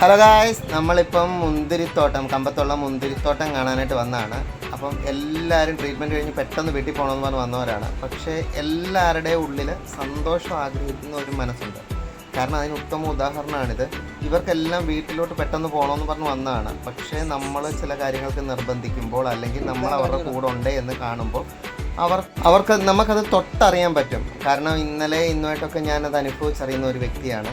Hello guys നമ്മളിപ്പം മുന്തിരിത്തോട്ടം കമ്പത്തുള്ള മുന്തിരിത്തോട്ടം കാണാനായിട്ട് വന്നതാണ് അപ്പം എല്ലാവരും ട്രീറ്റ്മെന്റ് കഴിഞ്ഞ് പെട്ടെന്ന് വീട്ടിൽ പോകണമെന്ന് പറഞ്ഞ് വന്നവരാണ്. പക്ഷേ എല്ലാവരുടെയും ഉള്ളിൽ സന്തോഷം ആഗ്രഹിക്കുന്ന ഒരു മനസ്സുണ്ട്. കാരണം അതിന് ഉത്തമ ഉദാഹരണമാണിത്. ഇവർക്കെല്ലാം വീട്ടിലോട്ട് പെട്ടെന്ന് പോകണമെന്ന് പറഞ്ഞ് വന്നതാണ്. പക്ഷേ നമ്മൾ ചില കാര്യങ്ങൾക്ക് നിർബന്ധിക്കുമ്പോൾ അല്ലെങ്കിൽ നമ്മൾ അവരുടെ കൂടെ ഉണ്ട് എന്ന് കാണുമ്പോൾ അവർ അവർക്ക് നമുക്കത് തൊട്ടറിയാൻ പറ്റും. കാരണം ഇന്നലെ ഇന്നുമായിട്ടൊക്കെ ഞാനത് അനുഭവിച്ചറിയുന്ന ഒരു വ്യക്തിയാണ്.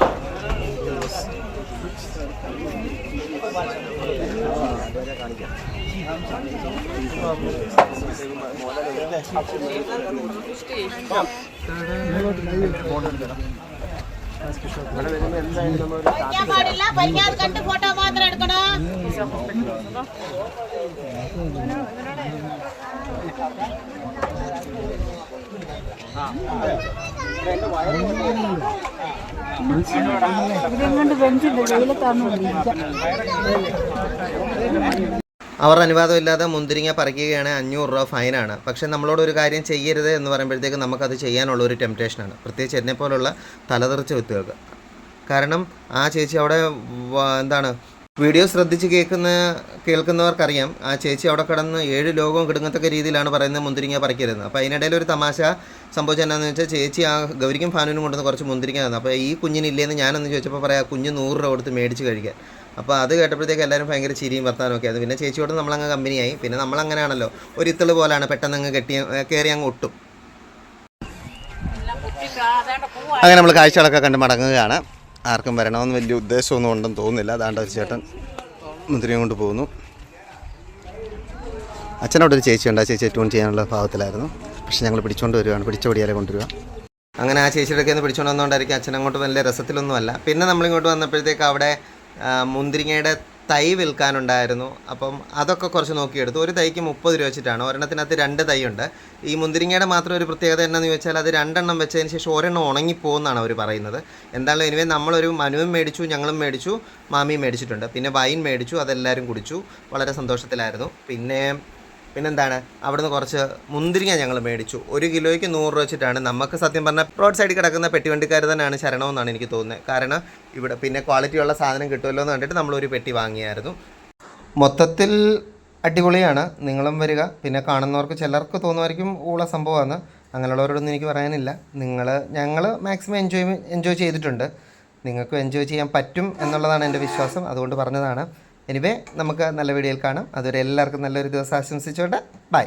പാടില്ല പഠിക്കാതെ കണ്ട് ഫോട്ടോ മാത്രം എടുക്കണം? ഇരിക്കാം അവർ അനുവാദമില്ലാതെ മുന്തിരിങ്ങ പറിക്കുകയാണെങ്കിൽ അഞ്ഞൂറ് രൂപ ഫൈനാണ്. പക്ഷെ നമ്മളോട് ഒരു കാര്യം ചെയ്യരുത് എന്ന് പറയുമ്പോഴത്തേക്ക് നമുക്കത് ചെയ്യാനുള്ള ഒരു ടെംപ്റ്റേഷനാണ്. പ്രത്യേകിച്ച് എന്നെ പോലുള്ള തലതെറിച്ച വ്യക്തികൾക്ക്. കാരണം ആ ചേച്ചി അവിടെ എന്താണ് വീഡിയോ ശ്രദ്ധിച്ച് കേൾക്കുന്ന കേൾക്കുന്നവർക്കറിയാം ആ ചേച്ചി അവിടെ കിടന്ന് ഏഴ് ലോകവും കിടങ്ങത്തക്ക രീതിയിലാണ് പറയുന്നത് മുന്തിരിങ്ങ പറിക്കരുത് അപ്പോൾ അതിനിടയിൽ ഒരു തമാശ സംഭവിച്ചത് എന്താണെന്ന് വെച്ചാൽ ചേച്ചി ആ ഗൗരിക്കും ഫാനുവിനും കൊണ്ടുവന്ന് കുറച്ച് മുന്തിരിങ്ങ തന്നു. അപ്പോൾ ഈ കുഞ്ഞിനില്ലേന്ന് ഞാനൊന്ന് ചോദിച്ചപ്പോൾ പറയാം കുഞ്ഞ് നൂറ് രൂപ കൊടുത്ത് മേടിച്ച് കഴിക്കാൻ. അപ്പോൾ അത് കേട്ടപ്പോഴത്തേക്ക് എല്ലാവരും ഭയങ്കര ചിരിയും വർത്താനം ഒക്കെ ആയിരുന്നു പിന്നെ ചേച്ചിയോട് നമ്മളങ്ങ് കമ്പനിയായി. പിന്നെ നമ്മളങ്ങനെയാണല്ലോ ഒരു ഇത്തിൾ പോലാണ് പെട്ടെന്ന് അങ്ങ് കെട്ടി കയറി അങ്ങ് ഒട്ടും. അങ്ങനെ നമ്മൾ കാഴ്ചകളൊക്കെ കണ്ട് മടങ്ങുകയാണ്. ആർക്കും വരണമെന്ന് വലിയ ഉദ്ദേശമൊന്നും ഉണ്ടെന്ന് തോന്നുന്നില്ല. അതാണ്ട് ഒരു ചേട്ടൻ മുന്തിരിയും കൊണ്ട് പോകുന്നു. അച്ഛനോട് ഒരു ചേച്ചിയുണ്ട്. ആ ചേച്ചി ട്യൂൺ ചെയ്യാനുള്ള ഭാഗത്തിലായിരുന്നു പക്ഷെ ഞങ്ങൾ പിടിച്ചുകൊണ്ട് വരികയാണ് പിടിച്ചോടിയാലേ കൊണ്ടുവരിക. അങ്ങനെ ആ ചേച്ചിയുടെ ഒക്കെ പിടിച്ചുകൊണ്ട് വന്നുകൊണ്ടായിരിക്കും അച്ഛൻ അങ്ങോട്ട് വലിയ രസത്തിലൊന്നുമല്ല. പിന്നെ നമ്മളിങ്ങോട്ട് വന്നപ്പോഴത്തേക്ക് അവിടെ മുന്തിരിങ്ങയുടെ തൈ വിൽക്കാനുണ്ടായിരുന്നു. അപ്പം അതൊക്കെ കുറച്ച് നോക്കിയെടുത്തു. ഒരു തൈക്ക് മുപ്പത് രൂപ വെച്ചിട്ടാണ്. ഒരെണ്ണത്തിനകത്ത് രണ്ട് തൈ ഉണ്ട് ഈ മുന്തിരിങ്ങയുടെ മാത്രം ഒരു പ്രത്യേകത എന്നാന്ന് ചോദിച്ചാൽ അത് രണ്ടെണ്ണം വെച്ചതിന് ശേഷം ഒരെണ്ണം ഉണങ്ങിപ്പോകുന്നതാണ് അവർ പറയുന്നത്. എന്തായാലും എനിവേ നമ്മളൊരു മനുവും മേടിച്ചു ഞങ്ങളും മേടിച്ചു മാമിയും മേടിച്ചിട്ടുണ്ട്. പിന്നെ വൈൻ മേടിച്ചു അതെല്ലാവരും കുടിച്ചു. വളരെ സന്തോഷത്തിലായിരുന്നു. പിന്നെ പിന്നെന്താണ്? അവിടുന്ന് കുറച്ച് മുന്തിരിങ്ങ ഞങ്ങൾ മേടിച്ചു. ഒരു കിലോയ്ക്ക് നൂറ് രൂപ വെച്ചിട്ടാണ്. നമുക്ക് സത്യം പറഞ്ഞാൽ റോഡ് സൈഡിൽ കിടക്കുന്ന പെട്ടിവണ്ടിക്കാർ തന്നെയാണ് ശരണമെന്നാണ് എനിക്ക് തോന്നുന്നത് കാരണം ഇവിടെ പിന്നെ ക്വാളിറ്റിയുള്ള സാധനം കിട്ടുമല്ലോ എന്ന് കണ്ടിട്ട് നമ്മളൊരു പെട്ടി വാങ്ങിയായിരുന്നു. മൊത്തത്തിൽ അടിപൊളിയാണ്. നിങ്ങളും വരിക. പിന്നെ കാണുന്നവർക്ക് ചിലർക്ക് തോന്നുമായിരിക്കും ഉള്ള സംഭവമാണ്. അങ്ങനെയുള്ളവരോടൊന്നും എനിക്ക് പറയാനില്ല. നിങ്ങൾ ഞങ്ങൾ മാക്സിമം എൻജോയ് എൻജോയ് ചെയ്തിട്ടുണ്ട്. നിങ്ങൾക്കും എൻജോയ് ചെയ്യാൻ പറ്റും എന്നുള്ളതാണ് എന്റെ വിശ്വാസം. അതുകൊണ്ട് പറഞ്ഞതാണ്. എനിവേ നമുക്ക് നല്ല വീഡിയോയിൽ കാണാം. അതുവരെ എല്ലാവർക്കും നല്ലൊരു ദിവസം ആശംസിച്ചുകൊണ്ട് ബൈ.